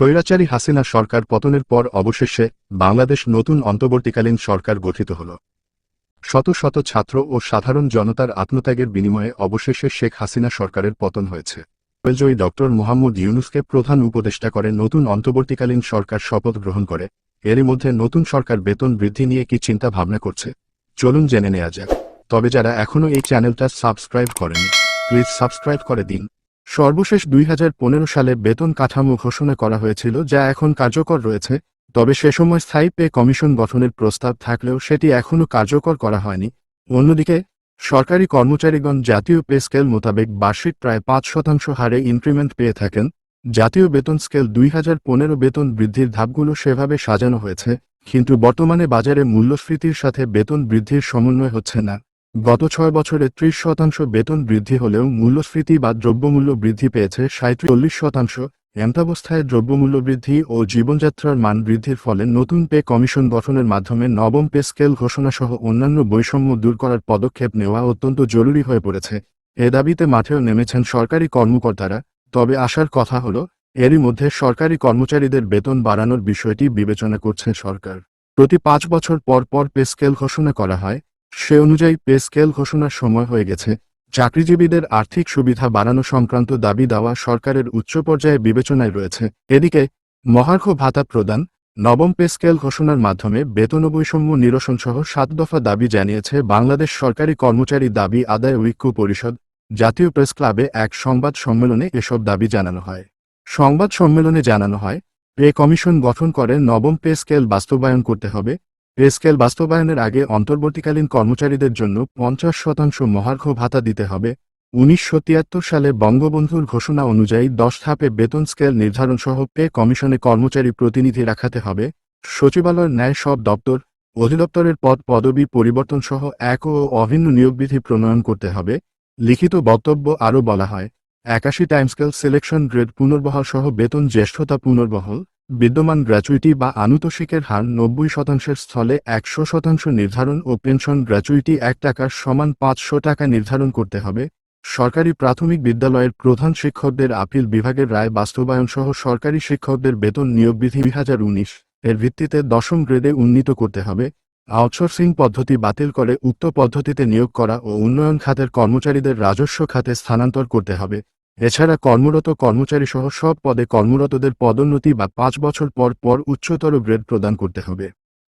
স্বৈরাচারী হাসিনা সরকার পতনের পর অবশেষে বাংলাদেশ নতুন অন্তর্বর্তীকালীন সরকার গঠিত হল। শত শত ছাত্র ও সাধারণ জনতার আত্মত্যাগের বিনিময়ে অবশেষে শেখ হাসিনা সরকারের পতন হয়েছে। নোবেলজয়ী ডক্টর মোহাম্মদ ইউনুসকে প্রধান উপদেষ্টা করে নতুন অন্তর্বর্তীকালীন সরকার শপথ গ্রহণ করে। এরই মধ্যে নতুন সরকার বেতন বৃদ্ধি নিয়ে কি চিন্তা ভাবনা করছে? চলুন জেনে নেওয়া যাক। তবে যারা এখনও এই চ্যানেলটা সাবস্ক্রাইব করেনি প্লিজ সাবস্ক্রাইব করে দিন। সর্বশেষ দুই হাজার পনেরো সালে বেতন কাঠামো ঘোষণা করা হয়েছিল যা এখন কার্যকর রয়েছে, তবে সে সময় স্থায়ী পে কমিশন গঠনের প্রস্তাব থাকলেও সেটি এখনও কার্যকর করা হয়নি। অন্যদিকে, সরকারি কর্মচারীগণ জাতীয় পে স্কেল মোতাবেক বার্ষিক প্রায় পাঁচ শতাংশ হারে ইনক্রিমেন্ট পেয়ে থাকেন। জাতীয় বেতন স্কেল দুই হাজার পনেরো বেতন বৃদ্ধির ধাপগুলো সেভাবে সাজানো হয়েছে, কিন্তু বর্তমানে বাজারে মূল্যস্ফীতির সাথে বেতন বৃদ্ধির সমন্বয় হচ্ছে না। গত ছয় বছরে ত্রিশ শতাংশ বেতন বৃদ্ধি হলেও মূল্যস্ফীতি বা দ্রব্যমূল্য বৃদ্ধি পেয়েছে সাঁত্রিশ শতাংশ। এমতাবস্থায় দ্রব্যমূল্য বৃদ্ধি ও জীবনযাত্রার মান বৃদ্ধির ফলে নতুন পে কমিশন গঠনের মাধ্যমে নবম পে স্কেল ঘোষণাসহ অন্যান্য বৈষম্য দূর করার পদক্ষেপ নেওয়া অত্যন্ত জরুরি হয়ে পড়েছে। এ দাবিতে মাঠেও নেমেছেন সরকারি কর্মকর্তারা। তবে আসার কথা হল, এরই মধ্যে সরকারি কর্মচারীদের বেতন বাড়ানোর বিষয়টি বিবেচনা করছে সরকার। প্রতি পাঁচ বছর পর পর পে স্কেল ঘোষণা করা হয়। সে অনুযায়ী, পে স্কেল ঘোষণার সময় হয়ে গেছে। চাকরিজীবীদের আর্থিক সুবিধা বাড়ানো সংক্রান্ত দাবি দেওয়া সরকারের উচ্চ পর্যায়ে বিবেচনায় রয়েছে। এদিকে, মহার্ঘ ভাতা প্রদান, নবম পে স্কেল ঘোষণার মাধ্যমে বেতন বৈষম্য নিরসন সহ সাত দফা দাবি জানিয়েছে বাংলাদেশ সরকারি কর্মচারী দাবি আদায় ঐক্য পরিষদ। জাতীয় প্রেস ক্লাবে এক সংবাদ সম্মেলনে এসব দাবি জানানো হয়। সংবাদ সম্মেলনে জানানো হয়, পে কমিশন গঠন করে নবম পে স্কেল বাস্তবায়ন করতে হবে পে স্কেল বাস্তবায়নের আগে অন্তর্বর্তীকালীন কর্মচারীদের জন্য পঞ্চাশ শতাংশ মহার্ঘ ভাতা দিতে হবে। উনিশশো তিয়াত্তর সালে বঙ্গবন্ধুর ঘোষণা অনুযায়ী দশ ধাপে বেতন স্কেল নির্ধারণ সহ পে কমিশনে কর্মচারী প্রতিনিধি রাখাতে হবে। সচিবালয়ের ন্যায় সব দপ্তর, অধিদপ্তরের পদ, পদবি পরিবর্তন সহ এক ও অভিন্ন নিয়োগবিধি প্রণয়ন করতে হবে। লিখিত বক্তব্য আরও বলা হয় একাশি টাইমস্কেল সিলেকশন গ্রেড পুনর্বহাল সহ বেতন জ্যেষ্ঠতা পুনর্বহল, বিদ্যমান গ্র্যাচুইটি বা আনুতোষিকের হার নব্বই শতাংশের স্থলে একশো শতাংশ নির্ধারণ ও পেনশন গ্র্যাচুইটি এক টাকার সমান পাঁচশো টাকা নির্ধারণ করতে হবে। সরকারি প্রাথমিক বিদ্যালয়ের প্রধান শিক্ষকদের আপিল বিভাগের রায় বাস্তবায়ন সহ সরকারি শিক্ষকদের বেতন নিয়োগ বিধি দুই হাজার উনিশ, এর ভিত্তিতে দশম গ্রেডে উন্নীত করতে হবে। আউটসোর্সিং পদ্ধতি বাতিল করে উক্ত পদ্ধতিতে নিয়োগ করা ও উন্নয়ন খাতের কর্মচারীদের রাজস্ব খাতে স্থানান্তর করতে হবে। এছাড়া কর্মরত কর্মচারী সহ সব পদে কর্মরতদের পদোন্নতি বা পাঁচ বছর পর পর উচ্চতর গ্রেড প্রদান করতে হবে।